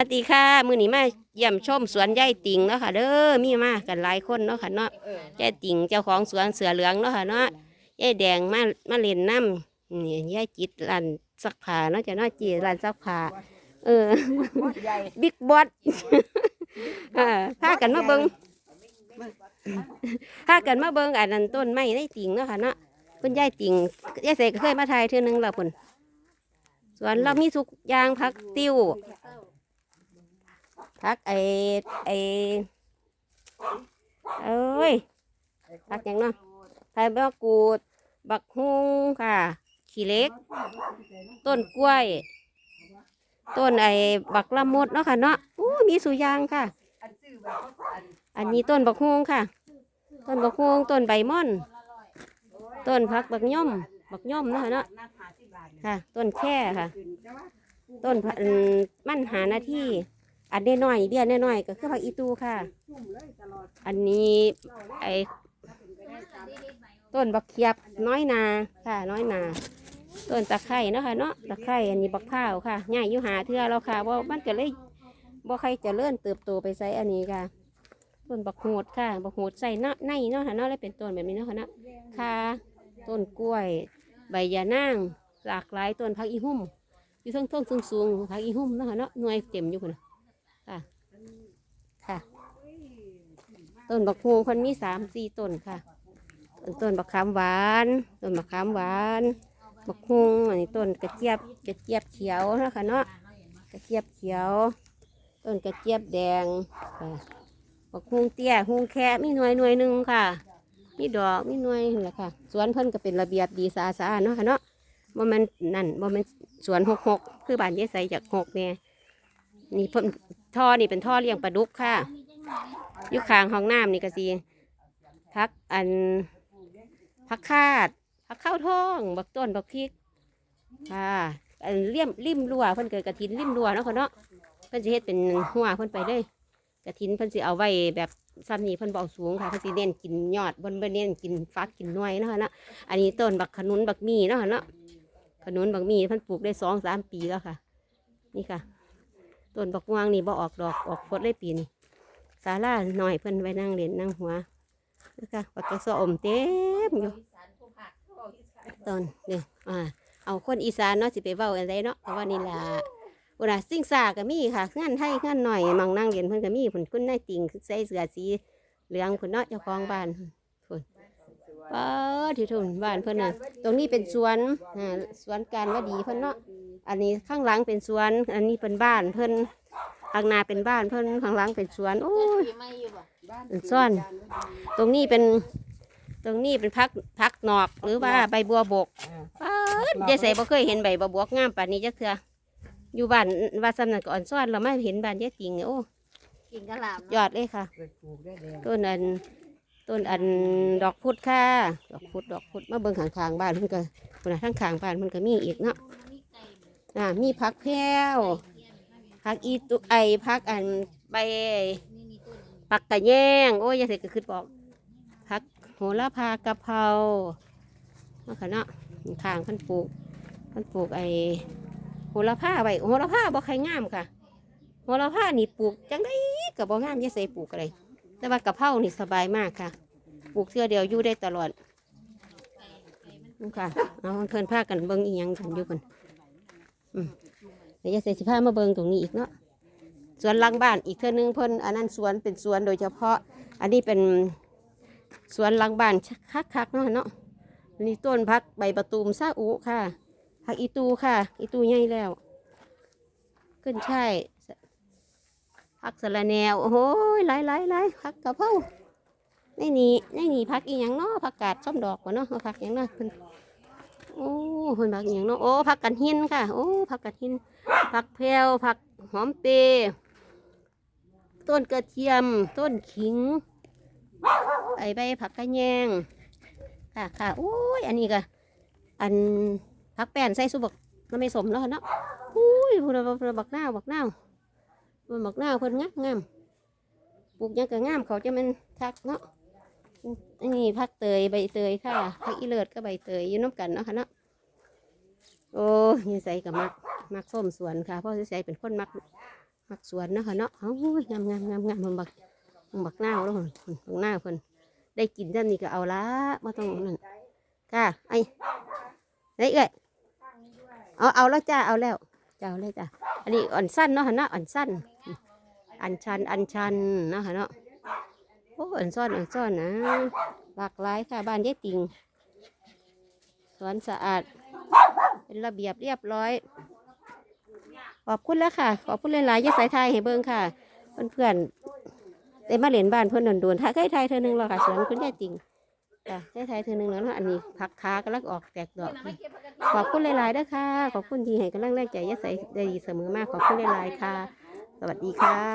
สวัสดีค่ะ มื้อนี้มาเยี่ยมชมสวนยายติ่งเนาะค่ะเด้อมีมากันหลายคนเนาะค่ะเนาะยายติ่งเจ้าของสวนเสือเหลืองเนาะค่ะเนาะยายแดงมามาเล่นน้ำนี่ยายจิตร้านซักผ้าเนาะจ้ะเนาะจีร้านซักผ้าเออใหญ่บิ๊กบอสอ่าพากันมาเบิงพากันมาเบิงอันนั้นต้นไม้ในติ่งเนาะค่ะเนาะเพิ่นยายติ่งยายเสกก็เคยมาถ่ายเทื่อนึงแล้วพุ่นสวนเรามีทุกอย่างพักติ้ว พักไอไอเอ้ยพักหยังเนาะไทยบักกูด บักฮุงค่ะ ขี้เหล็ก ต้นกล้วย ต้นไอ้บักละมดเนาะค่ะเนาะอู้มีสุยางค่ะ อันซื้อแบบอันอันนี้ต้นบักฮวงค่ะ ต้นบักฮวงต้นใบม่อน ต้นพักบักย่อม บักย่อมเนาะค่ะเนาะนักหาสิบบาทค่ะ ต้นแค่ค่ะขึ้นแต่ว่าต้นพันมั่นหาหน้าที่ อันน้อยๆเบี้ยน้อยๆก็คือผักอีตูค่ะ อันนี้ไอ้ต้นบักเขียบน้อยนาค่ะ น้อยนาต้นตะไคร่เนาะค่ะเนาะตะไคร่อันนี้บักข้าวค่ะใหญ่อยู่หาเทือแล้วค่ะว่ามันก็เลยบ่ใครจะเลื่อนเติบโตไปใส่อันนี้ค่ะต้นบักโหดค่ะบักโหดใส่เนาะในเนาะค่ะเนาะแล้วเป็นต้นแบบนี้เนาะค่ะเนาะค่ะต้นกล้วย ใบยานางหลากหลายต้นพักอีหุ่มอยู่ทั้งต้นสูงๆพักอีหุ่มเนาะค่ะเนาะหน่วยเต็มอยู่คนน่ะค่ะ ค่ะ ต้นบักฮูงคนมีสามสี่ต้นค่ะต้นบักขามหวาน ต้นบักขามหวาน บักฮุงอันนี้ต้นกระเจี๊ยบ กระเจี๊ยบเขียวนะคะเนาะ กระเจี๊ยบเขียว ต้นกระเจี๊ยบแดงค่ะบักฮุงเตี้ยฮุงแค่มีหน่วยหน่วยหนึ่งค่ะ มีดอกมีหน่วยนั่แหละค่ะ สวนเพิ่นก็เป็นระเบียบดีสะอาดเนาะค่ะเนาะบ่แมันนั่นบ่แมันสวนหกหกคือบ้านยายใสจากหกเนี่ยนี่เพิ่น ท่อนี่เป็นท่อเลี้ยงปลาดุกค่ะอยู่ข้างห้องน้ำนี่ก็สิพักอันพักคาดพักข้าวท้องบักต้นบักพริกค่ะอันเลี่ยมริมรัวเพิ่นเกิดกระถินริมรัวเนาะค่ะเนาะเพิ่นสิเฮ็ดเป็นหัวเพิ่นไปเลยกระถินเพิ่นสิเอาไว้แบบซ้ำนี้เพิ่นบ่เอาสูงค่ะเพิ่นสิเน้นกินยอดบนบ่เน้นกินฟักกินหน่วยเนาะค่ะเนาะอันนี้ต้นบักขนุนบักมีเนาะค่ะเนาะขนุนบักมีเพิ่นปลูกได้สองสามปีแล้วค่ะ นี่ค่ะ ต้นบักม่วงนี่บ่ออกดอกออกผลเลยปีนี้ศาลาหน่อยเพิ่นไว้นั่งเล่นนั่งหัวนะคะปักกระสอมเต็มอยู่ต้นเนี่ยอ่าเอาคนอีสานเนาะสิไปเว้าอะไรเนาะเพราะว่านี่ล่ะอุณาสิ่งสาก็มีค่ะงานไทยงานหน่อยมังนั่งเรียนเพิ่นก็มีผลคุณนายติ่งใส่เสื้อสีเหลืองผลเนาะเจ้าของบ้านผลเปิดที่ทุนบ้านเพิ่นน่ะตรงนี้เป็นสวนอ่าสวนการวดีเพิ่นเนาะ อันนี้ข้างหลังเป็นสวน อันนี้เป็นบ้านเพิ่นข้างหน้าเป็นบ้านเพิ่นข้างหลังเป็นสวน โอ้ยบ้านซ่อน ตรงนี้เป็น ตรงนี้เป็นพักพักนอกหรือว่าใบบัวบกป๊าดยายใส่บ่เคยเห็นใบบัวบกงามป่านนี้จักเทื่ออยู่บ้านว่าสำนักก่อนซ่อนเราไม่เห็นบ้านยายติงเนี่ยโอ้กินกะหล่ำยอดเลยค่ะเกิดปลูกได้แล้วต้นอันต้นอันดอกพุดค่ะ ดอกพุดดอกพุดมาเบิ่งข้างๆบ้านเพิ่นก็คนน่ะทั้งข้างบ้านเพิ่นก็มีอีกเนาะ อ่ามีผักแพรวผักอีตุไอผักอันใบผักกระแยงโอ้ยยายใส่ก็คือบอกผักโหระพากะเพราเนาะค่ะเนาะข้างเพิ่นปลูกเพิ่นปลูกไอโหระพาไว้โหระพาบ่ใครงามค่ะโหระพานี่ปลูกจังได้ก็บ่งามยายใส่ปลูกอะไรแต่ว่ากะเพรานี่สบายมากค่ะปลูกเทื่อเดียวอยู่ได้ตลอดนี่ค่ะเอาเพิ่นพากันเบิ่งอีหยังกันอยู่กัน เดี๋ยวจะใส่สิผ้ามาเบิงตรงนี้อีกเนาะสวนหลังบ้านอีกเทื่อนึงเพิ่นอันนั้นสวนเป็นสวนโดยเฉพาะ อันนี้เป็นสวนหลังบ้านคักๆเนาะเนาะอันนี้ต้นพักใบประตูมซาอุค่ะพักอีตูค่ะ อีตูใหญ่แล้ว ขึ้นใช่พักสะระแนวโอ้โหหลายหลายหลายพักกระเพราในนี่ในนี่พักอีหยังเนาะผักกาดส้มดอกวะเนาะเอาผักอหยังเนาะเพิ่น โอ้เพิ่นผักอหยังเนาะโอ้ผักกันหินค่ะ โอ้ผักกันหินผักแพรวผักหอมเปรต้นกระเทียม ต้นขิงไอใบผักกระแยงค่ะค่ะโอ้ยอันนี้ก็อันผักแป้นใส่สุบักน้ำไม่สมแล้วเนาะอุ้ยพูดว่าพูดว่าบักหน้าบักหน้าบักหน้าเพิ่นงามงามปลูกยังก็งามเขาจะมันทักเนาะ นนี้พักเตยใบเตยค่ะพักอีเลิศก็ใบเตยอยู่น้ำกันเนาะค่ะเนาะโอ้ยใส่กับมักมักส้มสวนค่ะเพราะใส่เป็นคนมักมักสวนเนาะค่ะเนาะเอ้ยงามงามงามงามมันบักมันบักหน้าแล้วคนบักหน้าวเพิ่นได้กินท่านี่ก็เอาละม่ต้องนั่นค่ะไอ้ไอ้เอ้ยเอาเอาแล้วจ้าเอาแล้วจ้าเอาเลยจ้าอันนี้อ่อนสั้นเนาะค่ะเนาะอ่อนสั้นอันชันอันชันเนาะค่ะเนาะ โอ้อ่อนซ่อนอ่อนซ่อนนะหลากหลายค่ะบ้านยายติงสวนสะอาด เป็นระเบียบเรียบร้อย ขอบคุณแล้วค่ะ ขอบคุณหลายๆยาสายไทยให้เบิ่งค่ะ เพื่อนๆได้มาเล่นบ้านเพื่อนโดนๆถ้าเคยไทยเธอหนึ่งแล้วค่ะสวนคุณยายติงจ้ะเคยไทยเธอหนึ่งแล้วอันนี้ผักคากำลังออกแตกดอกขอบคุณหลายๆด้วยค่ะ ขอบคุณที่ให้กำลังแรงใจยาสายได้ดีเสมอมากขอบคุณหลายๆค่ะ สวัสดีค่ะ